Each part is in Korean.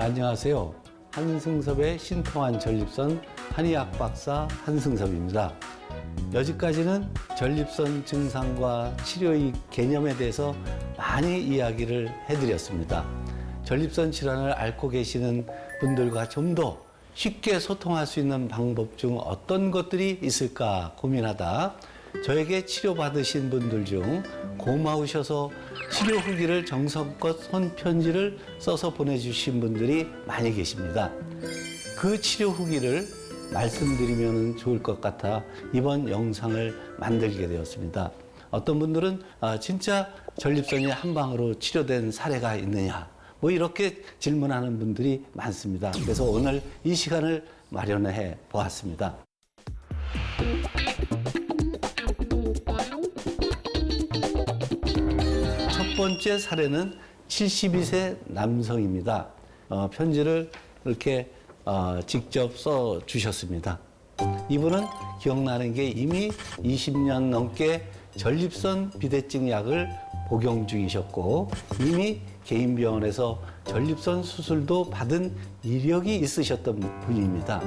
안녕하세요. 한승섭의 신통한 전립선 한의학 박사 한승섭입니다. 여지까지는 전립선 증상과 치료의 개념에 대해서 많이 이야기를 해드렸습니다. 전립선 질환을 앓고 계시는 분들과 좀 더 쉽게 소통할 수 있는 방법 중 어떤 것들이 있을까 고민하다 저에게 치료받으신 분들 중 고마우셔서 치료 후기를 정성껏 손편지를 써서 보내주신 분들이 많이 계십니다. 그 치료 후기를 말씀드리면 좋을 것 같아 이번 영상을 만들게 되었습니다. 어떤 분들은 아, 진짜 전립선이 한 방으로 치료된 사례가 있느냐 뭐 이렇게 질문하는 분들이 많습니다. 그래서 오늘 이 시간을 마련해 보았습니다. 번째 사례는 72세 남성입니다. 어, 편지를 이렇게 어, 직접 써 주셨습니다. 이분은 기억나는 게 이미 20년 넘게 전립선 비대증 약을 복용 중이셨고 이미 개인 병원에서 전립선 수술도 받은 이력이 있으셨던 분입니다.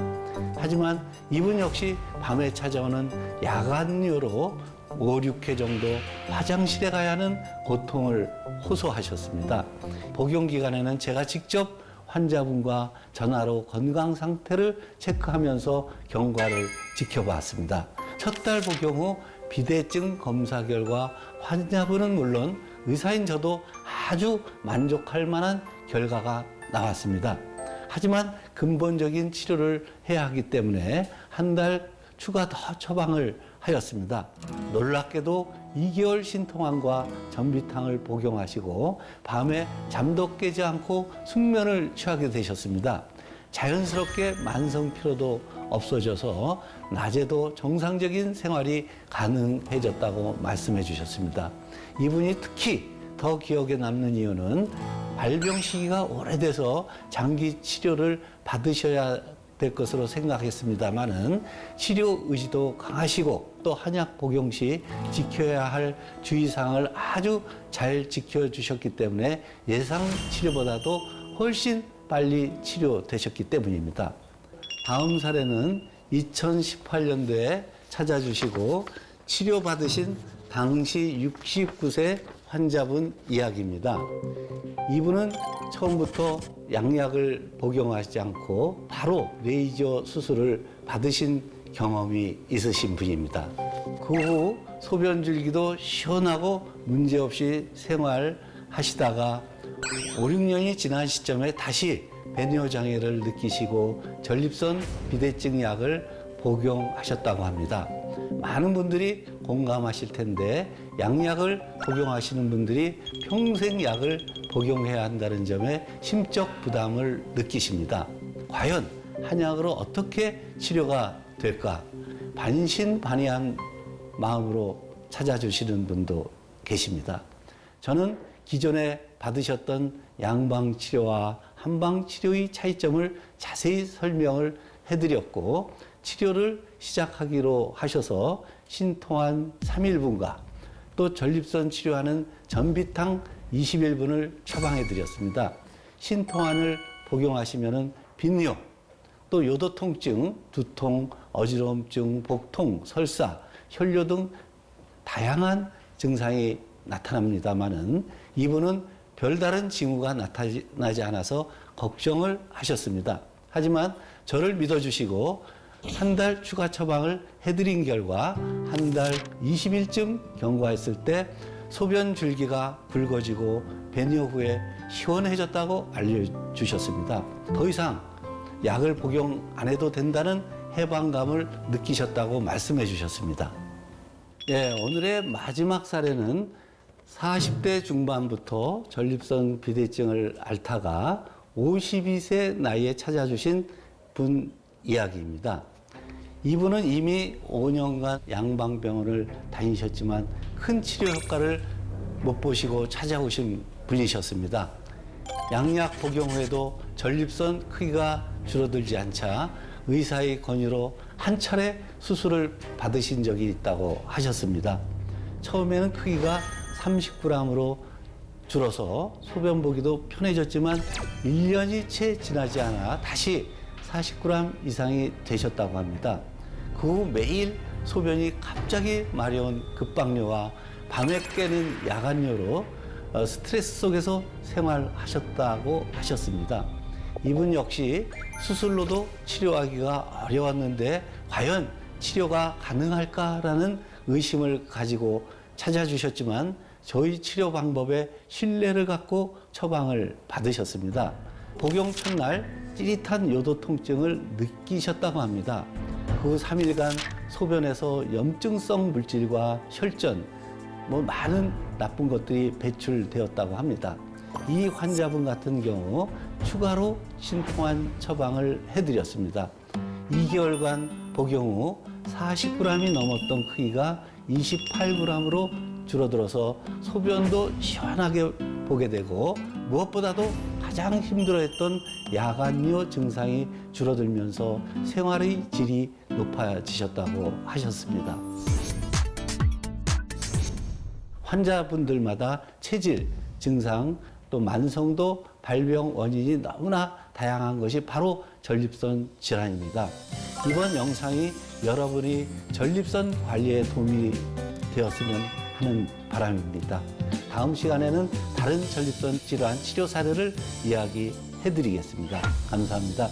하지만 이분 역시 밤에 찾아오는 야간류로 5, 6회 정도 화장실에 가야 하는 고통을 호소하셨습니다. 복용 기간에는 제가 직접 환자분과 전화로 건강 상태를 체크하면서 경과를 지켜봤습니다. 첫 달 복용 후 비대증 검사 결과 환자분은 물론 의사인 저도 아주 만족할 만한 결과가 나왔습니다. 하지만 근본적인 치료를 해야 하기 때문에 한 달 추가 더 처방을 하였습니다. 놀랍게도 2개월 신통환과 전비탕을 복용하시고 밤에 잠도 깨지 않고 숙면을 취하게 되셨습니다. 자연스럽게 만성 피로도 없어져서 낮에도 정상적인 생활이 가능해졌다고 말씀해 주셨습니다. 이분이 특히 더 기억에 남는 이유는 발병 시기가 오래돼서 장기 치료를 받으셔야 될 것으로 생각했습니다만은 치료 의지도 강하시고 또 한약 복용 시 지켜야 할 주의사항을 아주 잘 지켜주셨기 때문에 예상 치료보다도 훨씬 빨리 치료되셨기 때문입니다. 다음 사례는 2018년도에 찾아주시고 치료받으신 당시 69세 환자분 이야기입니다. 이분은 처음부터 양약을 복용하지 않고 바로 레이저 수술을 받으신 경험이 있으신 분입니다. 그 후 소변 줄기도 시원하고 문제없이 생활하시다가 5, 6년이 지난 시점에 다시 배뇨 장애를 느끼시고 전립선 비대증 약을 복용하셨다고 합니다. 많은 분들이 공감하실 텐데 양약을 복용하시는 분들이 평생 약을 복용해야 한다는 점에 심적 부담을 느끼십니다. 과연 한약으로 어떻게 치료가 될까? 반신반의한 마음으로 찾아주시는 분도 계십니다. 저는 기존에 받으셨던 양방 치료와 한방 치료의 차이점을 자세히 설명을 해드렸고 치료를 시작하기로 하셔서 신통한 3일분과 또 전립선 치료하는 전비탕 21분을 처방해 드렸습니다. 신통환을 복용하시면은 빈뇨, 또 요도 통증, 두통, 어지러움증, 복통, 설사, 혈뇨 등 다양한 증상이 나타납니다만은 이분은 별다른 징후가 나타나지 않아서 걱정을 하셨습니다. 하지만 저를 믿어주시고 한 달 추가 처방을 해드린 결과 한 달 20일쯤 경과했을 때 소변 줄기가 붉어지고 배뇨 후에 시원해졌다고 알려주셨습니다. 더 이상 약을 복용 안 해도 된다는 해방감을 느끼셨다고 말씀해 주셨습니다. 예, 오늘의 마지막 사례는 40대 중반부터 전립선 비대증을 앓다가 52세 나이에 찾아주신 분 이야기입니다. 이분은 이미 5년간 양방병원을 다니셨지만 큰 치료 효과를 못 보시고 찾아오신 분이셨습니다. 양약 복용 후에도 전립선 크기가 줄어들지 않자 의사의 권유로 한 차례 수술을 받으신 적이 있다고 하셨습니다. 처음에는 크기가 30g으로 줄어서 소변 보기도 편해졌지만 1년이 채 지나지 않아 다시 40g 이상이 되셨다고 합니다. 그 후 매일 소변이 갑자기 마려운 급박료와 밤에 깨는 야간료로 어, 스트레스 속에서 생활하셨다고 하셨습니다. 이분 역시 수술로도 치료하기가 어려웠는데 과연 치료가 가능할까라는 의심을 가지고 찾아주셨지만 저희 치료 방법에 신뢰를 갖고 처방을 받으셨습니다. 복용 첫날 찌릿한 요도 통증을 느끼셨다고 합니다. 그 3일간 소변에서 염증성 물질과 혈전, 뭐 많은 나쁜 것들이 배출되었다고 합니다. 이 환자분 같은 경우 추가로 신통한 처방을 해드렸습니다. 2개월간 복용 후 40g이 넘었던 크기가 28g으로 줄어들어서 소변도 시원하게 보게 되고 무엇보다도 가장 힘들어했던 야간요 증상이 줄어들면서 생활의 질이 높아지셨다고 하셨습니다. 환자분들마다 체질, 증상, 또 만성도 발병 원인이 너무나 다양한 것이 바로 전립선 질환입니다. 이번 영상이 여러분이 전립선 관리에 도움이 되었으면 하는 바람입니다. 다음 시간에는 다른 전립선 질환 치료 사례를 이야기해 드리겠습니다. 감사합니다.